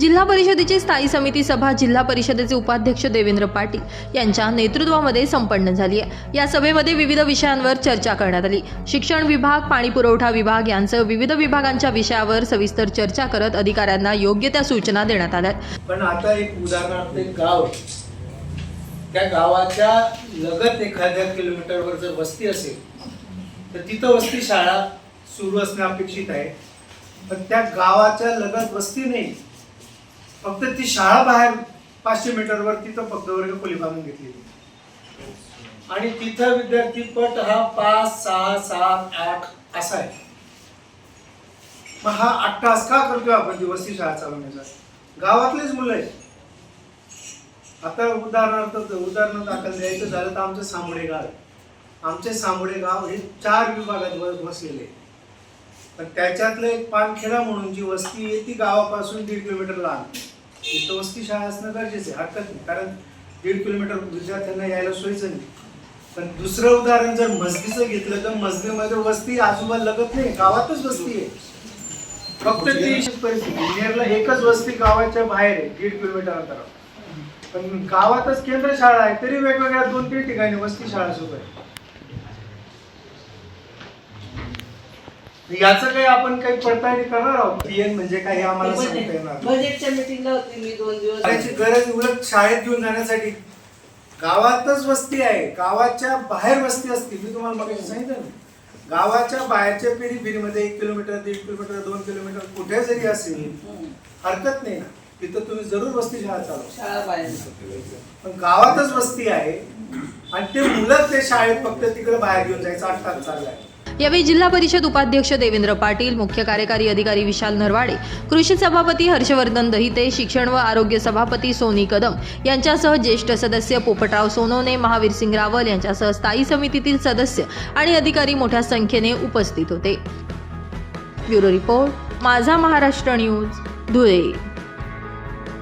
जिल्हा परिषदेची स्थायी समिती सभा जिल्हा परिषदेचे उपाध्यक्ष देवेंद्र पाटील यांच्या नेतृत्वामध्ये संपन्न झाली आहे. या सभेमध्ये विविध विषयांवर चर्चा करण्यात आली. शिक्षण विभाग पाणी पुरवठा विभाग यांचं विविध विभागांच्या विषयावर सविस्तर चर्चा करत अधिकाऱ्यांना योग्य त्या सूचना देण्यात आल्या. पण आता एक उदाहरणार्थ गाव त्या गावाच्या लगत एखाद्या किलोमीटरवर जर वस्ती असेल तर तिथं वस्ती शाळा सुरू असणं अपेक्षित आहे. पण त्या गावाच्या लगत वस्ती नाही. फक्त ती शाळा बाहेर पाचशे मीटरवर तिथं फक्त वर्ग खोली बांधून घेतली आणि तिथं विद्यार्थी पट हा पाच सहा सात आठ असा आहे. मग हा आठ तास का करतोय आपण? ती शाळा चालवण्याचा. गावातलेच मुलं आहेत. आता उदाहरणार्थ उदाहरण दाखल द्यायचं झालं तर आमचं सांबोडे गाव आमचे सांबळे गाव हे चार विभागात बसलेले वसलेले पण त्याच्यातलं एक पानखेडा म्हणून जी वस्ती आहे ती गावापासून दीड किलोमीटर लांब आहे. तिथं वस्ती शाळा असणं गरजेचं आहे. हरकत नाही. कारण दीड किलोमीटर विद्यार्थ्यांना यायला सोयीचं नाही. पण दुसरं उदाहरण जर मस्जिदचं घेतलं तर मस्जिदमध्ये वस्ती आजोबा लगत नाही. गावातच वस्ती आहे. फक्त ती परिस्थिती. नेरला एकच वस्ती गावाच्या बाहेर आहे दीड किलोमीटर अंतरावर. पण गावातच केंद्र शाळा आहे तरी वेगवेगळ्या दोन तीन ठिकाणी वस्ती शाळा सुरू आहे. याचं काही आपण काही पडताळणी करणार आहोत? पीएन म्हणजे काय हे आम्हाला सांगता येणार नाही. बजेटच्या मिटिंगला होती मी दोन दिवस. त्याची गरज उलट शाळेत घेऊन जाण्यासाठी. गावातच वस्ती आहे. गावाच्या बाहेर वस्ती असते. मी तुम्हाला मग सांगितलं ना. गावाच्या बाहेरच्या पेरी फेरीमध्ये एक किलोमीटर दीड किलोमीटर दोन किलोमीटर कुठे जरी असेल हरकत नाही ना. तिथं तुम्ही जरूर वस्ती शाळा चालवा. शाळा बाहेर. पण गावातच वस्ती आहे. आणि ते मुलं ते शाळेत फक्त तिकडे बाहेर घेऊन जायचं. आठ तास चाललाय. यावेळी जिल्हा परिषद उपाध्यक्ष देवेंद्र पाटील मुख्य कार्यकारी अधिकारी विशाल नरवाडे कृषी सभापती हर्षवर्धन दहिते शिक्षण व आरोग्य सभापती सोनी कदम यांच्यासह ज्येष्ठ सदस्य पोपटराव सोनवणे महावीर सिंग रावल यांच्यासह स्थायी समितीतील सदस्य आणि अधिकारी मोठ्या संख्येने उपस्थित होते. ब्युरो रिपोर्ट माझा महाराष्ट्र न्यूज धुळे.